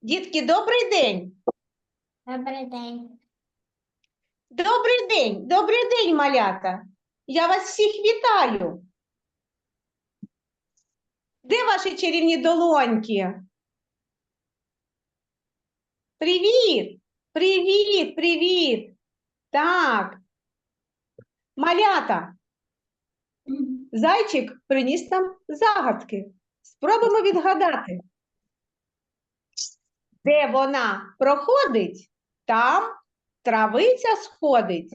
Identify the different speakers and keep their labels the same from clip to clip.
Speaker 1: Дітки, добрий день.
Speaker 2: Добрий день.
Speaker 1: Добрий день, добрий день, малята. Я вас всіх вітаю. Де ваші чарівні долоньки? Привіт! Привіт, привіт! Так. Малята, зайчик приніс нам загадки. Спробуємо відгадати. Де вона проходить, там травиця сходить,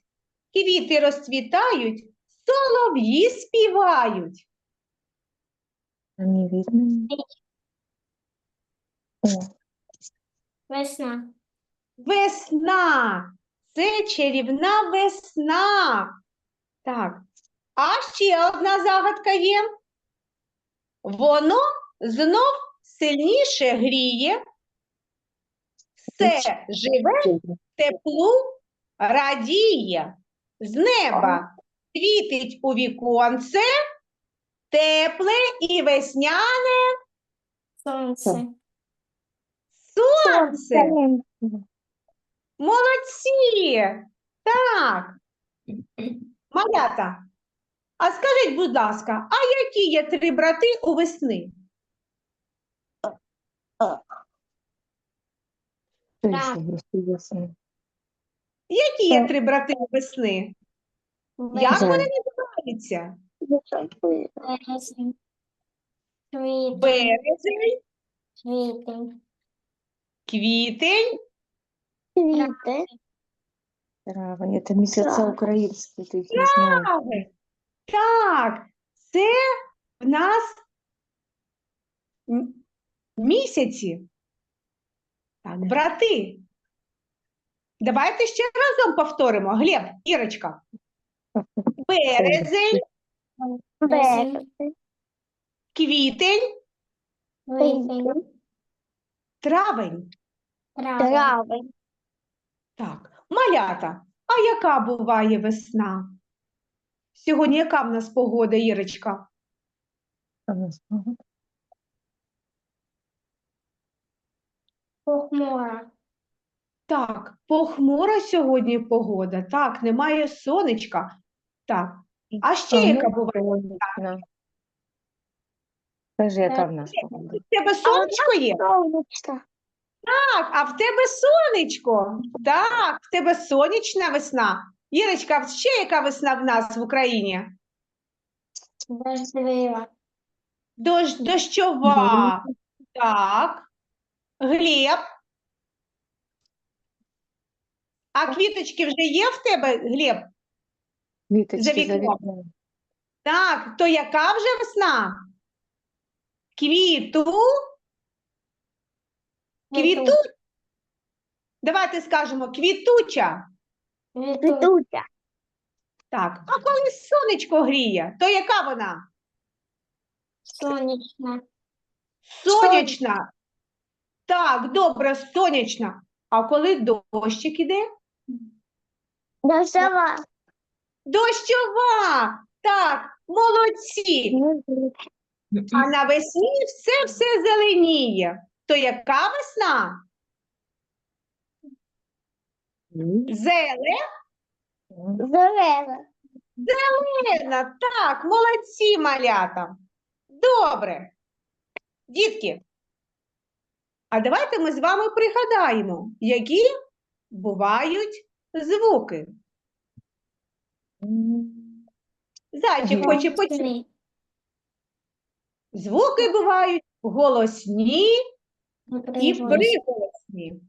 Speaker 1: квіти розцвітають, солов'ї співають.
Speaker 3: Не видно.
Speaker 2: Весна.
Speaker 1: Весна. Це чарівна весна. Так. А ще одна загадка є. Воно знов сильніше гріє. Все живе теплу радіє. З неба світить у віконце, тепле і весняне
Speaker 2: Сонце.
Speaker 1: сонце. Молодці! Так. Малята, а скажіть, будь ласка, а які є три брати у весни?
Speaker 3: Точно.
Speaker 1: Які є три брати весни? Як вони називаються?
Speaker 2: Березень. Квітень.
Speaker 1: Березень,
Speaker 2: Квітень.
Speaker 1: квітень,
Speaker 2: Квіти.
Speaker 3: Травень, это месяца
Speaker 2: Так.
Speaker 3: не знаешь.
Speaker 1: травень. Так, це в нас м- місяці. Так, брати. Давайте ще разом повторимо. Глеб, Ірочка. Березень,
Speaker 2: Березень.
Speaker 1: квітень,
Speaker 2: Квітень.
Speaker 1: травень.
Speaker 2: Травень.
Speaker 1: Так, малята. А яка буває весна? Сьогодні яка в нас погода, Ірочка?
Speaker 3: У нас много?
Speaker 2: Похмура.
Speaker 1: Так, похмура сьогодні погода. Так, немає сонечка. Так. А ще
Speaker 3: А
Speaker 1: яка буває?
Speaker 3: Скажи, яка в нас погода?
Speaker 1: В тебе сонечко є?
Speaker 2: Сонечко.
Speaker 1: Так, а в тебе сонечко. Так, в тебе сонячна весна. Ірочка, а ще яка весна в нас в Україні?
Speaker 2: Дождливо.
Speaker 1: Дощ, дощова. Так. Глеб. А квіточки вже є в тебе, Глеб?
Speaker 3: Віточки за
Speaker 1: вікном.
Speaker 3: вікном.
Speaker 1: Так, то яка вже весна? Квіту? Квіту? Давайте скажемо квітуча.
Speaker 2: Квітуча.
Speaker 1: Так, а коли сонечко гріє, то яка вона?
Speaker 2: Сонячна.
Speaker 1: Сонячна. Так, добре, сонячна. А коли дощик іде?
Speaker 2: Дождова.
Speaker 1: Дощова. Так, молодці. А навесні все все зеленіє. То яка весна? Зелена.
Speaker 2: Зелена.
Speaker 1: Зелена, так, молодці, малята. Добре. Дітки, а давайте ми з вами пригадаємо, які бувають звуки. Зайчик хоче почути. Звуки бувають голосні і приголосні.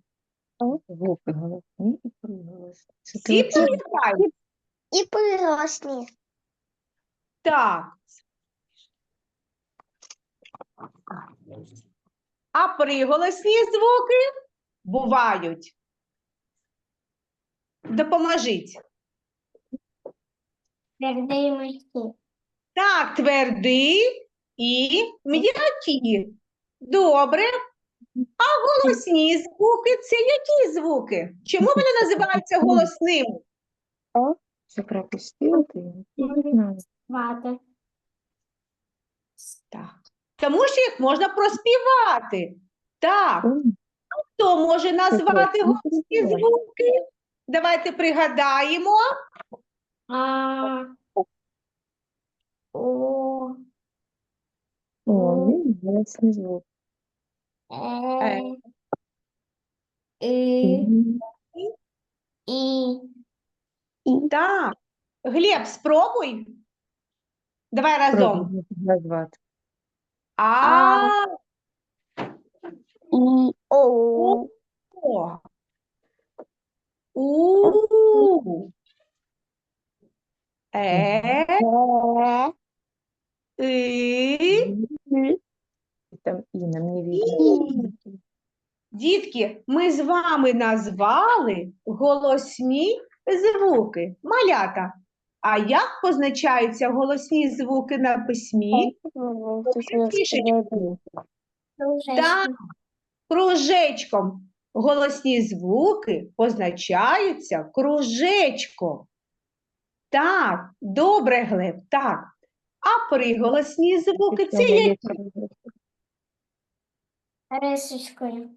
Speaker 3: Звуки голосні і приголосні.
Speaker 1: Всі пам'ятають?
Speaker 2: І прирослі.
Speaker 1: Так. А приголосні звуки бувають. Допоможіть.
Speaker 2: Твердий морські.
Speaker 1: Так, твердий і м'які. Добре. А голосні звуки це які звуки? Чому вони називаються голосними?
Speaker 3: Це.
Speaker 2: Вати.
Speaker 1: Так. Тому що їх можна проспівати. Так, Хто може назвати
Speaker 3: голосні звуки.
Speaker 1: звуки? Давайте пригадаємо.
Speaker 2: А. О.
Speaker 3: О, він голосний звук.
Speaker 2: Е. І. І.
Speaker 1: Так. Глеб, спробуй. Давай разом.
Speaker 3: Пробуй назвати.
Speaker 1: А,
Speaker 2: І. О.
Speaker 1: О. У. Е. И.
Speaker 3: І Там і нам не видно.
Speaker 1: Дітки, ми з вами назвали голосні звуки. Малята. А як позначаються голосні звуки на письмі? Так, кружечком. Голосні звуки позначаються кружечком. Так, добре, Глеб, так. А приголосні звуки це які?
Speaker 2: Рисочкою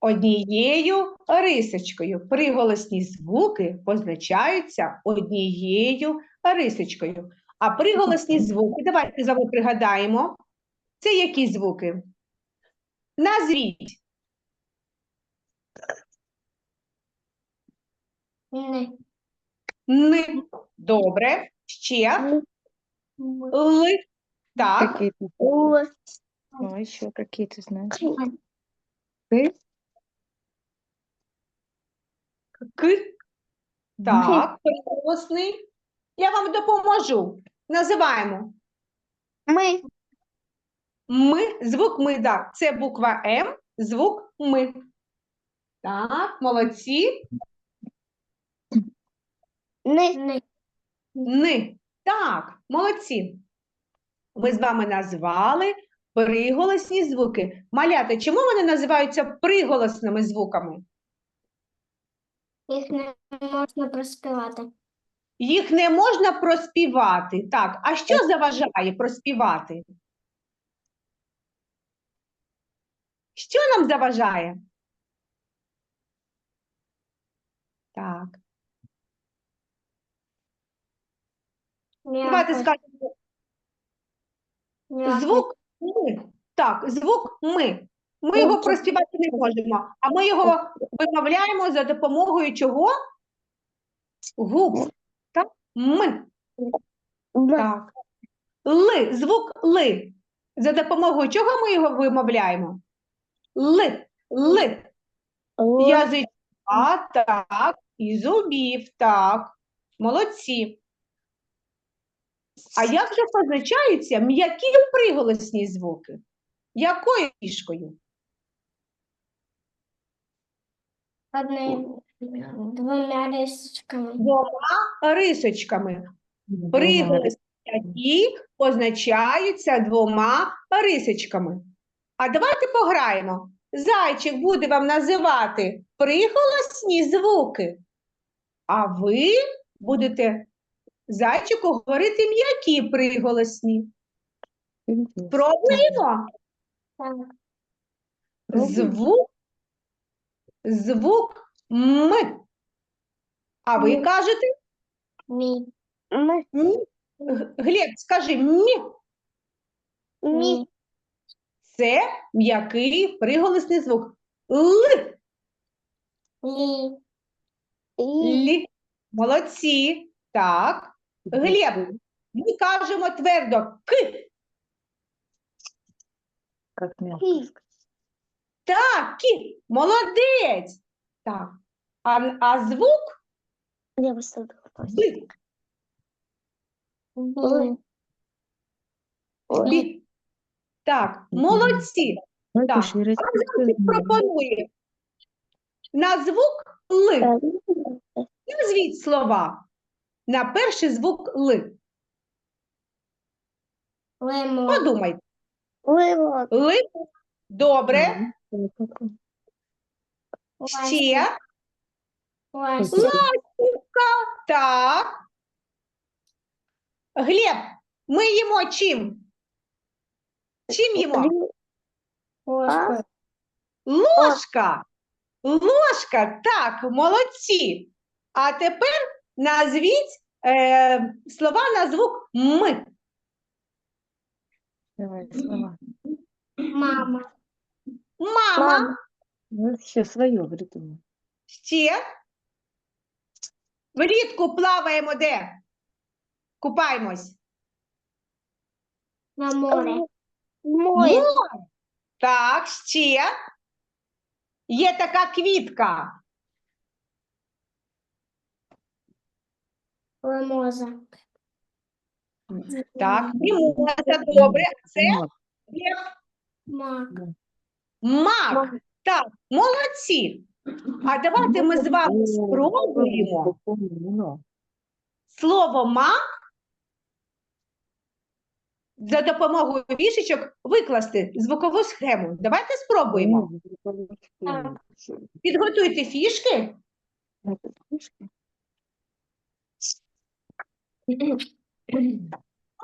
Speaker 1: однією рисочкою. Приголосні звуки позначаються однією рисочкою. А приголосні звуки, давайте з вами пригадаємо. Це які звуки? Назвіть.
Speaker 2: Не.
Speaker 1: Ни. Добре. Ще. Л. Так.
Speaker 3: Какие ты
Speaker 2: У.
Speaker 3: знаешь? Ну, еще какие ты знаешь? Ты?
Speaker 1: К. Так. Приголосний. Я вам допоможу. Називаємо.
Speaker 2: Ми.
Speaker 1: Ми, звук ми, так. Це буква М, звук ми. Так, молодці.
Speaker 2: Не.
Speaker 1: Ни. Так, молодці. Ми з вами назвали приголосні звуки. Малята, чому вони називаються приголосними звуками?
Speaker 2: Їх не можна проспівати.
Speaker 1: Їх не можна проспівати. Так, а що заважає проспівати? Що нам заважає? Так, давайте скажемо звук ми. Так, звук ми. Ми його проспівати не можемо, а ми його вимовляємо за допомогою чого? Губ. Так? Ми. Так. Ли, звук ли. За допомогою чого ми його вимовляємо? Ли, ли. Язичка, так, і зубів, так. Молодці. А як же позначаються м'які приголосні звуки? Якою фішкою?
Speaker 2: Одним, двома рисочками.
Speaker 1: Двома рисочками. Приголосні які позначаються двома рисочками. А давайте пограємо. Зайчик буде вам називати приголосні звуки, а ви будете зайчику говорити м'які приголосні. Пробуємо.
Speaker 2: Так.
Speaker 1: Звук, звук М. А ви кажете
Speaker 2: Мі. Ми.
Speaker 1: М. Глеб, скажи Мі.
Speaker 2: Мі.
Speaker 1: Це м'який приголосний звук. Л.
Speaker 2: Лі.
Speaker 1: Лі. Молодці. Так. Глеб, ми кажемо твердо К.
Speaker 3: Как мягко.
Speaker 1: Так, кі. Молодець. Так. А, а звук
Speaker 2: Я висадила.
Speaker 1: Б.
Speaker 2: Бі.
Speaker 1: Бі. Так, молодці. Так. пропонує на звук Л. Назвіть слова на перший звук Л.
Speaker 2: Лимон.
Speaker 1: Подумайте.
Speaker 2: Лимон.
Speaker 1: Л. Добре. Ще. Ластівка. Так. Глеб, ми їмо чим? Чим їмо? Ложка. Ложка. Так, молодці. А тепер назвіть е, слова на звук М.
Speaker 3: Давай слова.
Speaker 2: Мама.
Speaker 1: Мама.
Speaker 3: Ну, все свое придумай.
Speaker 1: Ще. Влітку плаваємо де? Купаємось.
Speaker 2: На море.
Speaker 1: Море. Так, ще. Є така квітка.
Speaker 2: Лимоза.
Speaker 1: Так, мімоза, добре. Це
Speaker 3: Мак.
Speaker 1: є
Speaker 2: Мак.
Speaker 1: Мак. Так, молодці. А давайте ми з вами спробуємо
Speaker 3: Ну,
Speaker 1: слово мак за допомогою фішечок викласти звукову схему. Давайте спробуємо. Підготуйте фішки.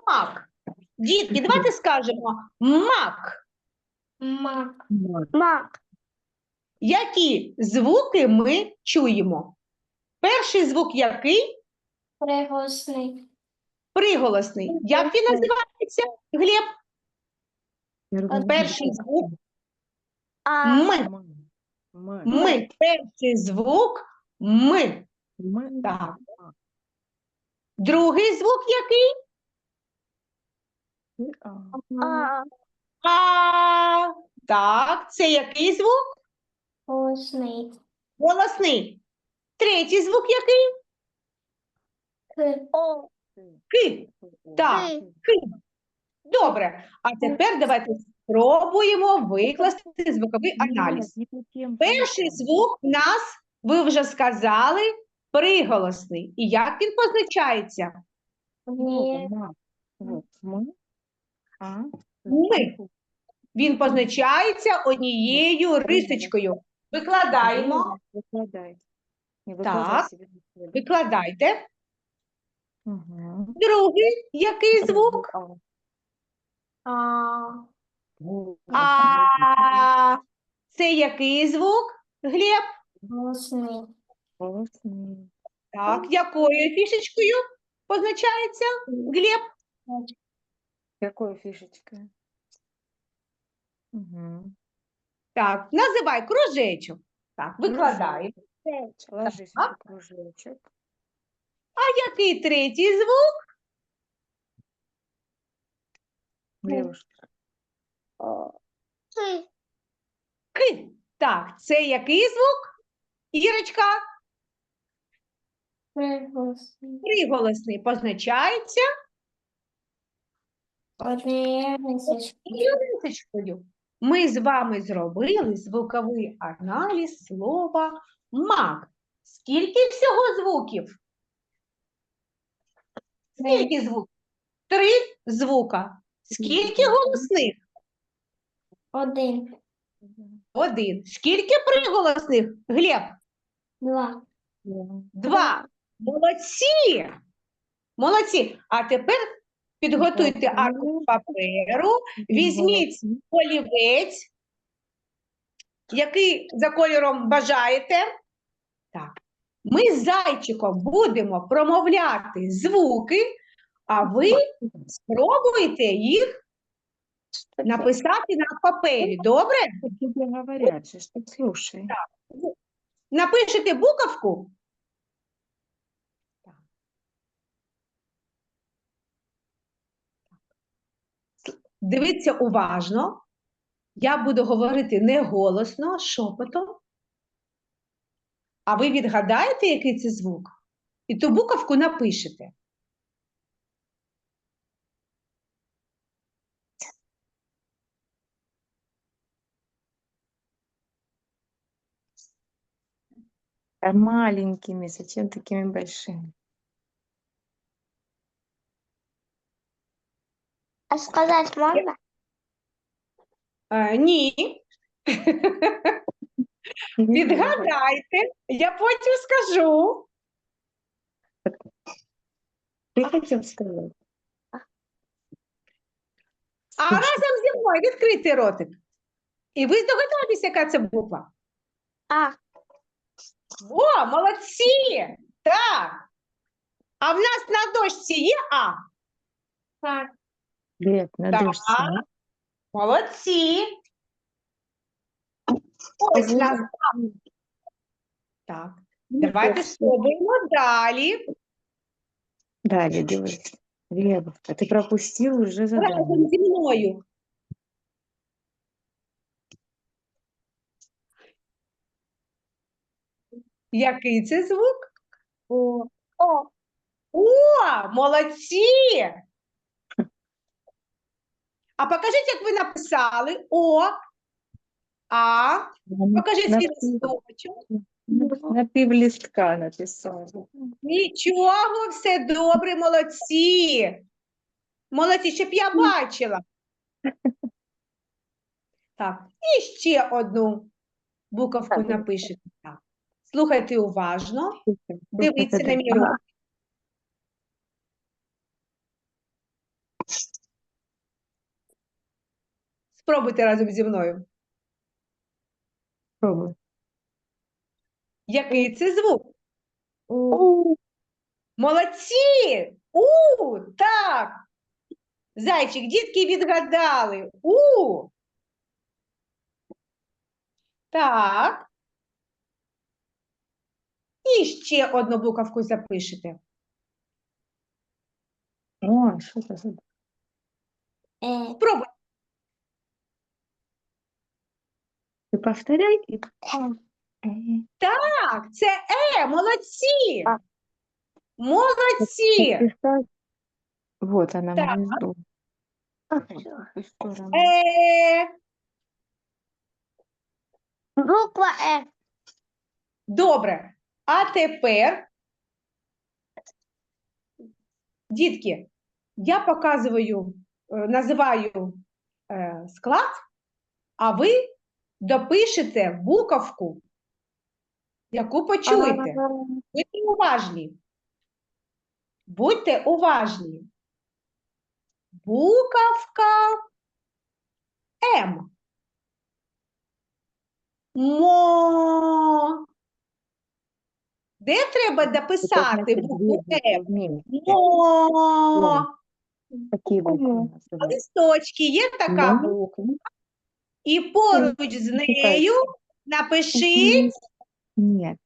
Speaker 1: Мак. Дітки, давайте скажемо мак.
Speaker 2: Мак.
Speaker 3: Мак.
Speaker 1: Які звуки ми чуємо? Перший звук який?
Speaker 2: Приголосний.
Speaker 1: Приголосний. Як він називається? Глеб? Перший звук
Speaker 2: А.
Speaker 1: М. Ми. Перший звук ми. Так. Другий звук який?
Speaker 2: А.
Speaker 1: А. Так, це який звук?
Speaker 2: Голосний.
Speaker 1: Голосний. Третій звук який?
Speaker 2: К.
Speaker 3: О.
Speaker 1: Ки. Так. Ки. Добре. А тепер давайте спробуємо викласти звуковий аналіз. Перший звук в нас, ви вже сказали, приголосний. І як він позначається?
Speaker 2: Ні.
Speaker 3: Вот, мы. А.
Speaker 1: Ми. Він позначається однією рисочкою. Викладаємо,
Speaker 3: Викладай.
Speaker 1: Так. викладайте. Другий який звук?
Speaker 3: А.
Speaker 2: А.
Speaker 1: А це який звук? Глеб?
Speaker 2: Голосний.
Speaker 3: Голосний.
Speaker 1: Так, якою фішечкою позначається Глеб?
Speaker 3: Какой фишечкой? Мгм.
Speaker 1: Так, називай кружечок. Так, викладаємо.
Speaker 3: Ложись
Speaker 1: Так.
Speaker 3: в кружочек.
Speaker 1: А який третій звук?
Speaker 3: Девушка.
Speaker 2: К.
Speaker 1: Ки. Так, це який звук? Ірочка,
Speaker 2: Приголосний.
Speaker 1: приголосний позначається
Speaker 2: Рисочкою.
Speaker 1: Ми з вами зробили звуковий аналіз слова мак. Скільки всього звуків? Скільки звуків? Три звука. Скільки голосних?
Speaker 2: Один.
Speaker 1: Один. Скільки приголосних? Глеб?
Speaker 2: Два.
Speaker 1: Два. Молодці. Молодці. А тепер підготуйте аркуш паперу, візьміть олівець, який за кольором бажаєте. Так. Ми з зайчиком будемо промовляти звуки, а ви спробуйте їх написати на папері. Добре?
Speaker 3: Слушай.
Speaker 1: Напишете буковку. Дивіться уважно. Я буду говорити не голосно, шепотом. А ви відгадаєте, який це звук? І ту буковку напишете.
Speaker 3: Маленькими, зачем такими большими?
Speaker 2: А сказати можна?
Speaker 1: Е, ні, відгадайте, я потім скажу.
Speaker 3: Ты хотел сказать?
Speaker 1: А разом зі мною відкрийте ротик. І ви здогадаєтесь, яка це буква?
Speaker 2: А.
Speaker 1: О, молодці! Так. А в нас на дошці є А?
Speaker 2: Так.
Speaker 3: Глеб, на
Speaker 1: Так.
Speaker 3: да?
Speaker 1: Молодці. Ось нас. Так. Давайте спробуємо далі.
Speaker 3: Далі, дивись. А ти пропустив уже задання.
Speaker 1: Разом зі мною. Який це звук?
Speaker 2: О. О.
Speaker 1: О, молодці! А покажіть, як ви написали О, А. Покажіть свій листочок.
Speaker 3: На пів листка написав.
Speaker 1: Нічого, все добре, молодці. Молодці, щоб я бачила. Так, і ще одну буковку напишете. Слухайте уважно. Дивіться на мій рух. Спробуйте разом зі мною.
Speaker 3: Пробуй.
Speaker 1: Який це звук?
Speaker 2: У.
Speaker 1: Молодці! У, так. Зайчик, дітки відгадали. У. Так. І ще одну буковку запишете.
Speaker 3: О, що це за
Speaker 2: Е.
Speaker 1: Спробуйте.
Speaker 3: Ти повторяй і...
Speaker 1: Так, це Е, молодці. Молодці.
Speaker 3: Вот она
Speaker 1: Так.
Speaker 3: внизу.
Speaker 1: Е,
Speaker 2: Буква Е.
Speaker 1: добре. А тепер, дітки, я показую, е, називаю е, склад, а ви допишете буковку, яку почуєте. Будьте уважні. Будьте уважні. Буковка М. Мо. Де треба дописати букву М? Мо. На листочки є така буква. І поруч з нею напишіть
Speaker 3: Нет.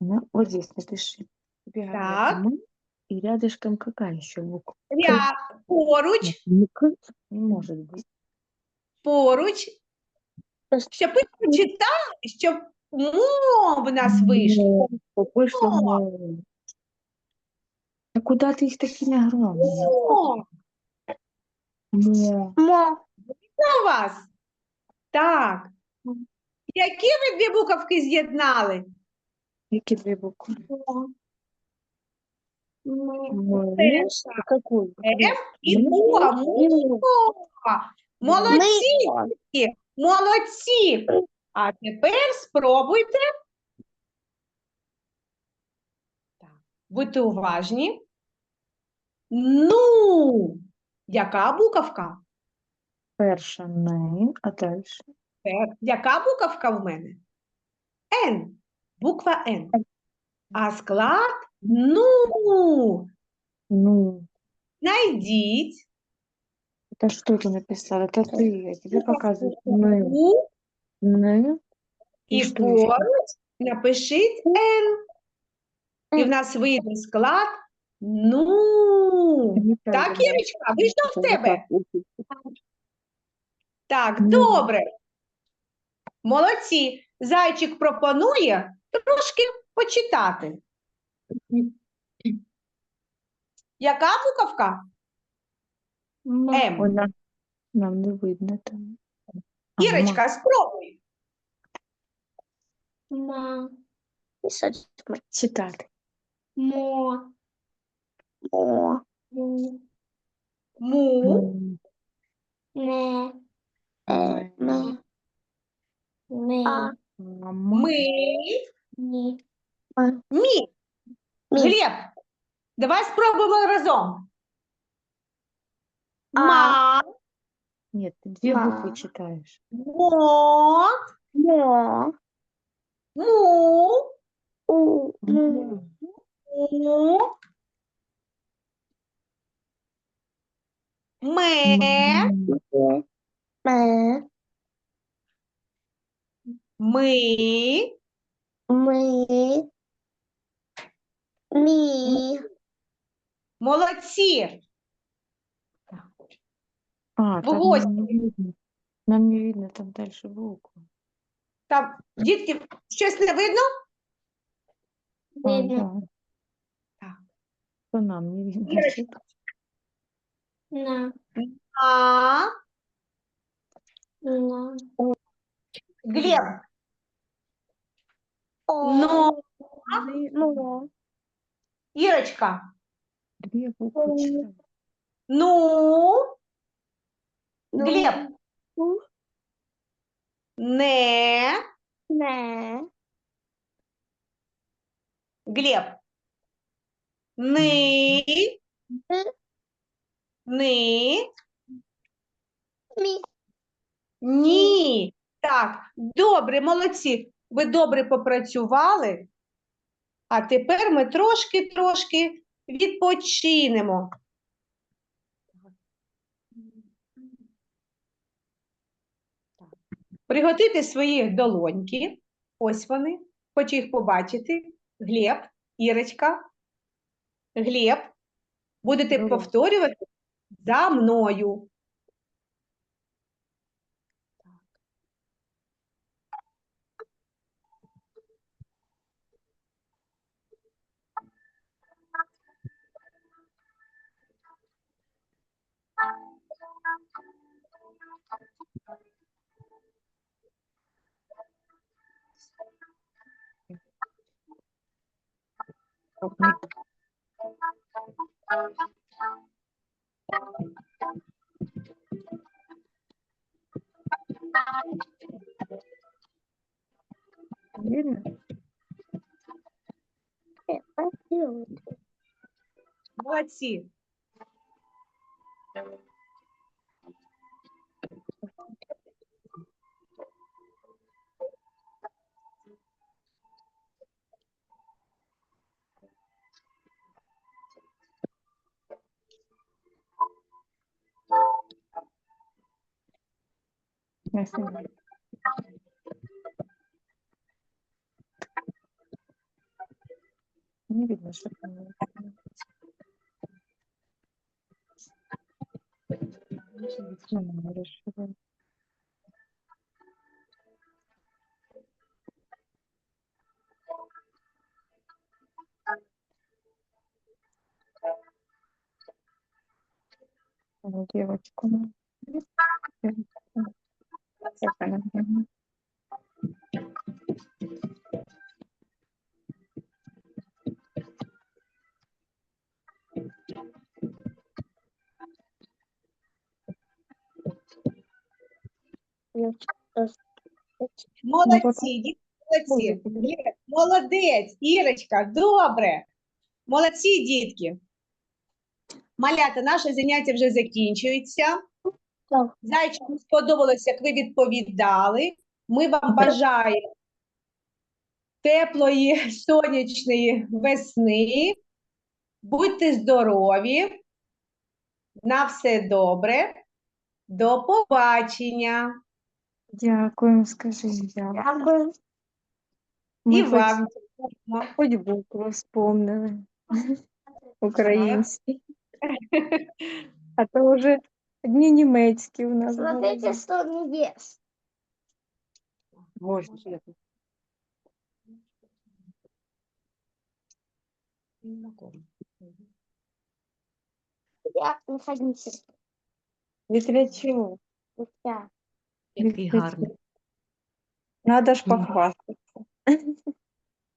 Speaker 3: Ну, вот здесь напиши.
Speaker 1: Так.
Speaker 3: «мы», и рядышком какая еще буква?
Speaker 1: ряд поруч,
Speaker 3: Нет, не «к», не может быть.
Speaker 1: поруч, щоб ви прочитали, щоб мо в нас вийшло.
Speaker 3: Мо. Вийшло
Speaker 1: Мо.
Speaker 3: «мо». А куда ты их такими огромными?
Speaker 1: Мо.
Speaker 3: Мо.
Speaker 1: У вас? Так. Які ви дві буковки з'єднали?
Speaker 3: Буквы?
Speaker 2: Мо.
Speaker 3: Мо.
Speaker 1: Перша.
Speaker 3: Какую?
Speaker 1: М і
Speaker 3: Мо.
Speaker 1: О. Мо. Молодці, молодці. А тепер спробуйте. Так. Будьте уважні. Ну, яка буковка?
Speaker 3: Перша не, а дальше?
Speaker 1: Е, Яка буковка в мене? Н. Буква Н. А склад ну.
Speaker 3: Ну,
Speaker 1: Найдіть
Speaker 3: это что ты написал? Это ты, я тебе показываю. Мы,
Speaker 1: у
Speaker 3: не,
Speaker 1: і
Speaker 3: І що ще?
Speaker 1: поруч напишіть Н. І в нас вийде склад ну. Так, Ірочка, вийшло в тебе? Так,
Speaker 3: Ну.
Speaker 1: добре. Молодці. Зайчик пропонує трошки почитати. Яка буковка? М.
Speaker 3: Вона нам не видно там.
Speaker 1: Ірочка, спробуй.
Speaker 2: Ма.
Speaker 3: Читати.
Speaker 2: Мо. Мо. Му.
Speaker 1: Му.
Speaker 3: М,
Speaker 2: Не.
Speaker 3: Е,
Speaker 2: Не. Не.
Speaker 3: мама.
Speaker 1: Ми.
Speaker 2: Ні.
Speaker 1: Мі. Глеб, давай спробуємо разом.
Speaker 2: А.
Speaker 1: Ма.
Speaker 3: Нет, ты две буквы
Speaker 2: Ма.
Speaker 3: читаешь.
Speaker 1: Мо,
Speaker 2: Мо.
Speaker 1: му,
Speaker 2: У. Му.
Speaker 3: М.
Speaker 1: му, ме,
Speaker 3: М.
Speaker 2: Ме.
Speaker 1: Ми,
Speaker 2: Ми. Мі.
Speaker 1: молодці.
Speaker 3: А, там нам не видно. Нам не видно там дальше букву.
Speaker 1: Там, дітки, щось не видно?
Speaker 3: А,
Speaker 2: Видно.
Speaker 3: да.
Speaker 1: Так.
Speaker 3: То нам не видно. Чё-то.
Speaker 2: На.
Speaker 1: А,
Speaker 2: На.
Speaker 1: Глеб,
Speaker 2: О.
Speaker 1: но,
Speaker 2: Ну.
Speaker 3: Две
Speaker 1: Ірочка,
Speaker 3: буквы
Speaker 2: М.
Speaker 3: читаешь.
Speaker 1: ну,
Speaker 2: Ну.
Speaker 1: Глеб,
Speaker 2: Ну.
Speaker 1: не,
Speaker 2: Не.
Speaker 1: Глеб, ни,
Speaker 2: М.
Speaker 1: ни,
Speaker 2: Мі.
Speaker 1: Ні. Так, добре, молодці. Ви добре попрацювали. А тепер ми трошки-трошки відпочинемо. Приготуйте свої долоньки. Ось вони. Хочу їх побачити. Глеб, Ірочка. Глеб. Будете повторювати за мною.
Speaker 3: Видно?
Speaker 1: Молодці.
Speaker 3: Сама. Не видно, что там. Девочку.
Speaker 1: Молодці, дітки, молодці.
Speaker 3: Ой,
Speaker 1: Молодець, Ірочка, добре. Молодці, дітки. Малята, наше заняття вже закінчується. Зайчику сподобалося, як ви відповідали. Ми вам бажаємо теплої сонячної весни. Будьте здорові. На все добре. До побачення.
Speaker 3: Дякую, скажи, дякую.
Speaker 2: Дякую.
Speaker 3: Ми
Speaker 1: І
Speaker 3: хоч-
Speaker 1: вам.
Speaker 3: Хоч букву вспомнили українські. А то вже одні німецькі у нас.
Speaker 2: Смотрите,
Speaker 3: були.
Speaker 2: что небес.
Speaker 3: Боже, чесно.
Speaker 2: Я находился.
Speaker 3: Вітрячок.
Speaker 2: Я.
Speaker 1: Який гарний.
Speaker 3: Надо ж
Speaker 1: Мгм.
Speaker 3: похвастатися.